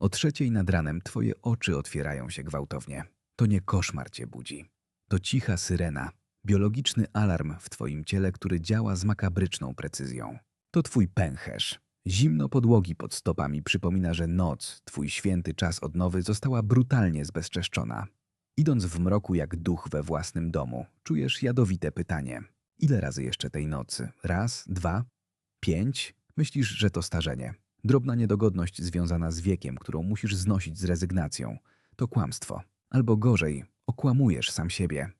O trzeciej nad ranem twoje oczy otwierają się gwałtownie. To nie koszmar cię budzi. To cicha syrena, biologiczny alarm w twoim ciele, który działa z makabryczną precyzją. To twój pęcherz. Zimno podłogi pod stopami przypomina, że noc, twój święty czas odnowy, została brutalnie zbezczeszczona. Idąc w mroku jak duch we własnym domu, czujesz jadowite pytanie. Ile razy jeszcze tej nocy? Raz, dwa, pięć? Myślisz, że to starzenie. Drobna niedogodność związana z wiekiem, którą musisz znosić z rezygnacją. To kłamstwo. Albo gorzej, okłamujesz sam siebie.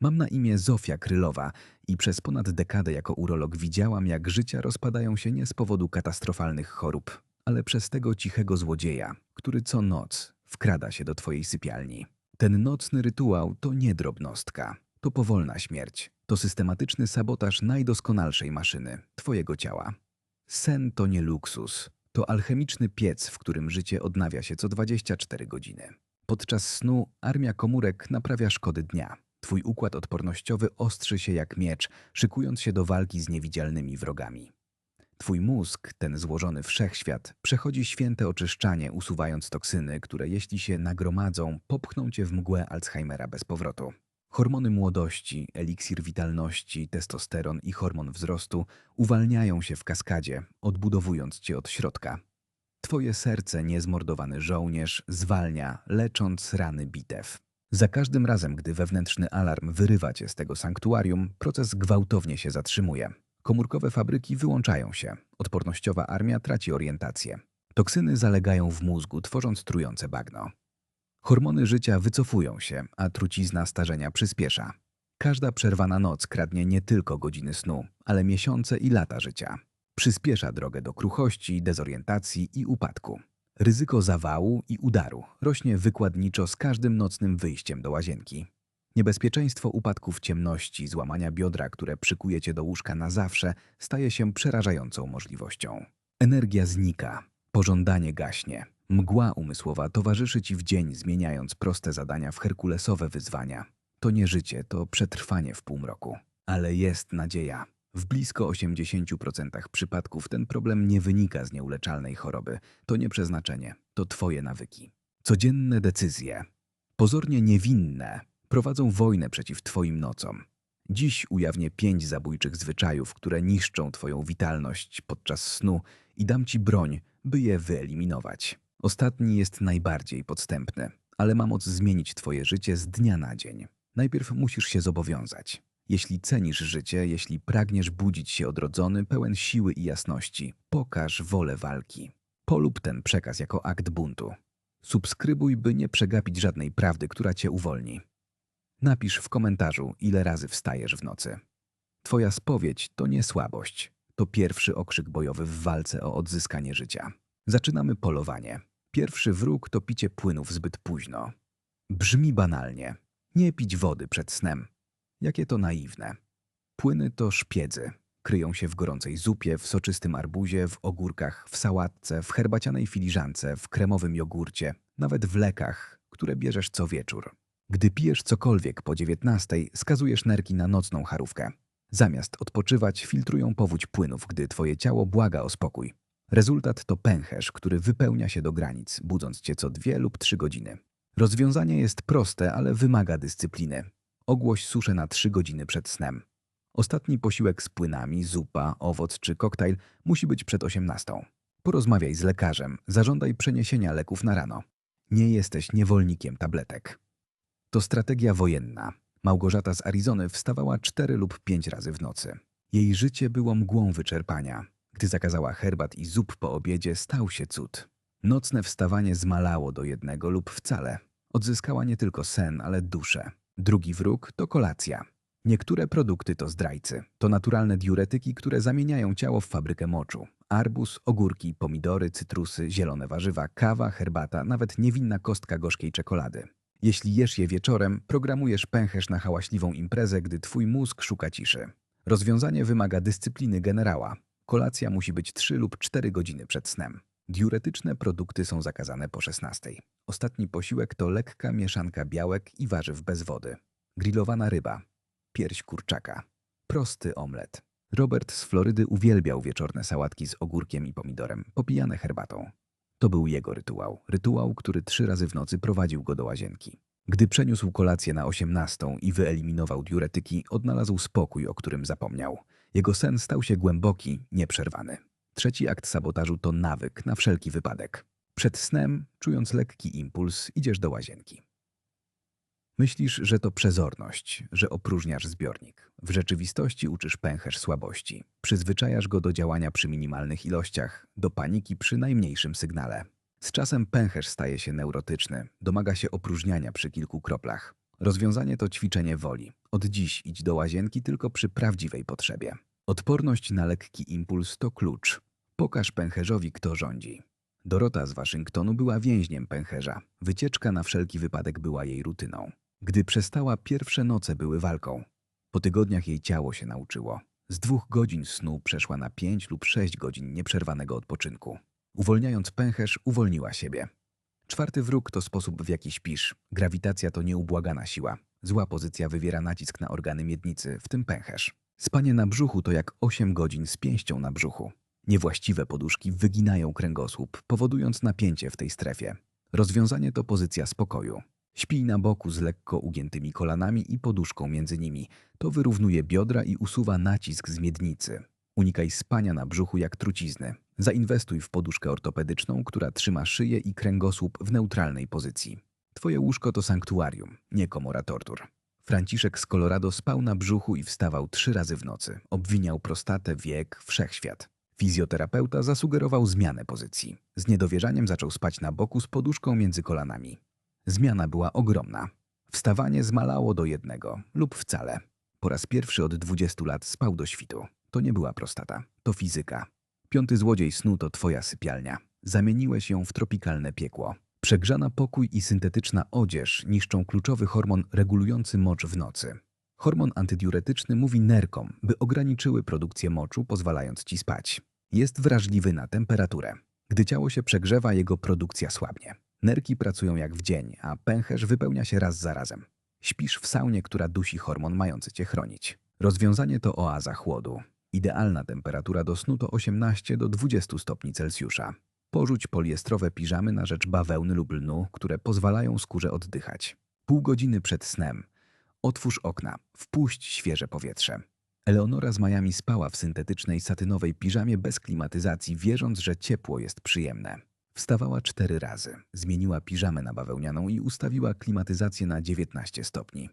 Mam na imię Zofia Krylowa i przez ponad dekadę jako urolog widziałam, jak życia rozpadają się nie z powodu katastrofalnych chorób, ale przez tego cichego złodzieja, który co noc wkrada się do twojej sypialni. Ten nocny rytuał to nie drobnostka, to powolna śmierć, to systematyczny sabotaż najdoskonalszej maszyny, twojego ciała. Sen to nie luksus, to alchemiczny piec, w którym życie odnawia się co 24 godziny. Podczas snu armia komórek naprawia szkody dnia. Twój układ odpornościowy ostrzy się jak miecz, szykując się do walki z niewidzialnymi wrogami. Twój mózg, ten złożony wszechświat, przechodzi święte oczyszczanie, usuwając toksyny, które jeśli się nagromadzą, popchną cię w mgłę Alzheimera bez powrotu. Hormony młodości, eliksir witalności, testosteron i hormon wzrostu uwalniają się w kaskadzie, odbudowując cię od środka. Twoje serce, niezmordowany żołnierz, zwalnia, lecząc rany bitew. Za każdym razem, gdy wewnętrzny alarm wyrywa cię z tego sanktuarium, proces gwałtownie się zatrzymuje. Komórkowe fabryki wyłączają się, odpornościowa armia traci orientację. Toksyny zalegają w mózgu, tworząc trujące bagno. Hormony życia wycofują się, a trucizna starzenia przyspiesza. Każda przerwana noc kradnie nie tylko godziny snu, ale miesiące i lata życia. Przyspiesza drogę do kruchości, dezorientacji i upadku. Ryzyko zawału i udaru rośnie wykładniczo z każdym nocnym wyjściem do łazienki. Niebezpieczeństwo upadku w ciemności, złamania biodra, które przykuje cię do łóżka na zawsze, staje się przerażającą możliwością. Energia znika, pożądanie gaśnie. Mgła umysłowa towarzyszy ci w dzień, zmieniając proste zadania w herkulesowe wyzwania. To nie życie, to przetrwanie w półmroku. Ale jest nadzieja. W blisko 80% przypadków ten problem nie wynika z nieuleczalnej choroby. To nie przeznaczenie, to twoje nawyki. Codzienne decyzje, pozornie niewinne, prowadzą wojnę przeciw twoim nocom. Dziś ujawnię pięć zabójczych zwyczajów, które niszczą twoją witalność podczas snu i dam ci broń, by je wyeliminować. Ostatni jest najbardziej podstępny, ale ma moc zmienić twoje życie z dnia na dzień. Najpierw musisz się zobowiązać. Jeśli cenisz życie, jeśli pragniesz budzić się odrodzony, pełen siły i jasności, pokaż wolę walki. Polub ten przekaz jako akt buntu. Subskrybuj, by nie przegapić żadnej prawdy, która cię uwolni. Napisz w komentarzu, ile razy wstajesz w nocy. Twoja spowiedź to nie słabość, to pierwszy okrzyk bojowy w walce o odzyskanie życia. Zaczynamy polowanie. Pierwszy wróg to picie płynów zbyt późno. Brzmi banalnie. Nie pić wody przed snem. Jakie to naiwne. Płyny to szpiedzy. Kryją się w gorącej zupie, w soczystym arbuzie, w ogórkach, w sałatce, w herbacianej filiżance, w kremowym jogurcie, nawet w lekach, które bierzesz co wieczór. Gdy pijesz cokolwiek po dziewiętnastej, skazujesz nerki na nocną charówkę. Zamiast odpoczywać, filtrują powódź płynów, gdy twoje ciało błaga o spokój. Rezultat to pęcherz, który wypełnia się do granic, budząc cię co dwie lub trzy godziny. Rozwiązanie jest proste, ale wymaga dyscypliny. Ogłoś suszę na trzy godziny przed snem. Ostatni posiłek z płynami, zupa, owoc czy koktajl musi być przed 18. Porozmawiaj z lekarzem, zażądaj przeniesienia leków na rano. Nie jesteś niewolnikiem tabletek. To strategia wojenna. Małgorzata z Arizony wstawała cztery lub pięć razy w nocy. Jej życie było mgłą wyczerpania. Gdy zakazała herbat i zup po obiedzie, stał się cud. Nocne wstawanie zmalało do jednego lub wcale. Odzyskała nie tylko sen, ale duszę. Drugi wróg to kolacja. Niektóre produkty to zdrajcy. To naturalne diuretyki, które zamieniają ciało w fabrykę moczu. Arbuz, ogórki, pomidory, cytrusy, zielone warzywa, kawa, herbata, nawet niewinna kostka gorzkiej czekolady. Jeśli jesz je wieczorem, programujesz pęcherz na hałaśliwą imprezę, gdy twój mózg szuka ciszy. Rozwiązanie wymaga dyscypliny generała. Kolacja musi być 3 lub 4 godziny przed snem. Diuretyczne produkty są zakazane po 16. Ostatni posiłek to lekka mieszanka białek i warzyw bez wody. Grillowana ryba, pierś kurczaka, prosty omlet. Robert z Florydy uwielbiał wieczorne sałatki z ogórkiem i pomidorem, popijane herbatą. To był jego rytuał. Rytuał, który trzy razy w nocy prowadził go do łazienki. Gdy przeniósł kolację na osiemnastą i wyeliminował diuretyki, odnalazł spokój, o którym zapomniał. Jego sen stał się głęboki, nieprzerwany. Trzeci akt sabotażu to nawyk na wszelki wypadek. Przed snem, czując lekki impuls, idziesz do łazienki. Myślisz, że to przezorność, że opróżniasz zbiornik. W rzeczywistości uczysz pęcherz słabości. Przyzwyczajasz go do działania przy minimalnych ilościach, do paniki przy najmniejszym sygnale. Z czasem pęcherz staje się neurotyczny, domaga się opróżniania przy kilku kroplach. Rozwiązanie to ćwiczenie woli. Od dziś idź do łazienki tylko przy prawdziwej potrzebie. Odporność na lekki impuls to klucz. Pokaż pęcherzowi, kto rządzi. Dorota z Waszyngtonu była więźniem pęcherza. Wycieczka na wszelki wypadek była jej rutyną. Gdy przestała, pierwsze noce były walką. Po tygodniach jej ciało się nauczyło. Z dwóch godzin snu przeszła na pięć lub sześć godzin nieprzerwanego odpoczynku. Uwolniając pęcherz, uwolniła siebie. Czwarty wróg to sposób, w jaki śpisz. Grawitacja to nieubłagana siła. Zła pozycja wywiera nacisk na organy miednicy, w tym pęcherz. Spanie na brzuchu to jak 8 godzin z pięścią na brzuchu. Niewłaściwe poduszki wyginają kręgosłup, powodując napięcie w tej strefie. Rozwiązanie to pozycja spokoju. Śpij na boku z lekko ugiętymi kolanami i poduszką między nimi. To wyrównuje biodra i usuwa nacisk z miednicy. Unikaj spania na brzuchu jak trucizny. Zainwestuj w poduszkę ortopedyczną, która trzyma szyję i kręgosłup w neutralnej pozycji. Twoje łóżko to sanktuarium, nie komora tortur. Franciszek z Colorado spał na brzuchu i wstawał trzy razy w nocy. Obwiniał prostatę, wiek, wszechświat. Fizjoterapeuta zasugerował zmianę pozycji. Z niedowierzaniem zaczął spać na boku z poduszką między kolanami. Zmiana była ogromna. Wstawanie zmalało do jednego lub wcale. Po raz pierwszy od 20 lat spał do świtu. To nie była prostata, to fizyka. Piąty złodziej snu to twoja sypialnia. Zamieniłeś ją w tropikalne piekło. Przegrzana pokój i syntetyczna odzież niszczą kluczowy hormon regulujący mocz w nocy. Hormon antydiuretyczny mówi nerkom, by ograniczyły produkcję moczu, pozwalając ci spać. Jest wrażliwy na temperaturę. Gdy ciało się przegrzewa, jego produkcja słabnie. Nerki pracują jak w dzień, a pęcherz wypełnia się raz za razem. Śpisz w saunie, która dusi hormon mający cię chronić. Rozwiązanie to oaza chłodu. Idealna temperatura do snu to 18 do 20 stopni Celsjusza. Porzuć poliestrowe piżamy na rzecz bawełny lub lnu, które pozwalają skórze oddychać. Pół godziny przed snem. Otwórz okna, wpuść świeże powietrze. Eleonora z Miami spała w syntetycznej satynowej piżamie bez klimatyzacji, wierząc, że ciepło jest przyjemne. Wstawała cztery razy, zmieniła piżamę na bawełnianą i ustawiła klimatyzację na 19 stopni.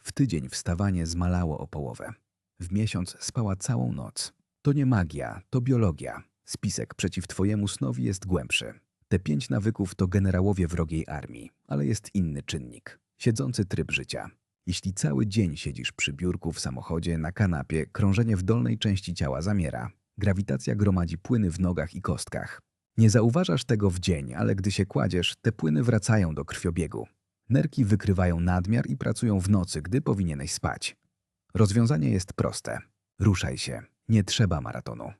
W tydzień wstawanie zmalało o połowę. W miesiąc spała całą noc. To nie magia, to biologia. Spisek przeciw twojemu snowi jest głębszy. Te pięć nawyków to generałowie wrogiej armii, ale jest inny czynnik. Siedzący tryb życia. Jeśli cały dzień siedzisz przy biurku, w samochodzie, na kanapie, krążenie w dolnej części ciała zamiera. Grawitacja gromadzi płyny w nogach i kostkach. Nie zauważasz tego w dzień, ale gdy się kładziesz, te płyny wracają do krwiobiegu. Nerki wykrywają nadmiar i pracują w nocy, gdy powinieneś spać. Rozwiązanie jest proste. Ruszaj się. Nie trzeba maratonu.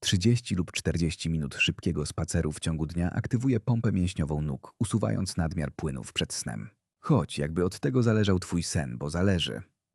30 lub 40 minut szybkiego spaceru w ciągu dnia aktywuje pompę mięśniową nóg, usuwając nadmiar płynów przed snem. Chodź, jakby od tego zależał twój sen, bo zależy.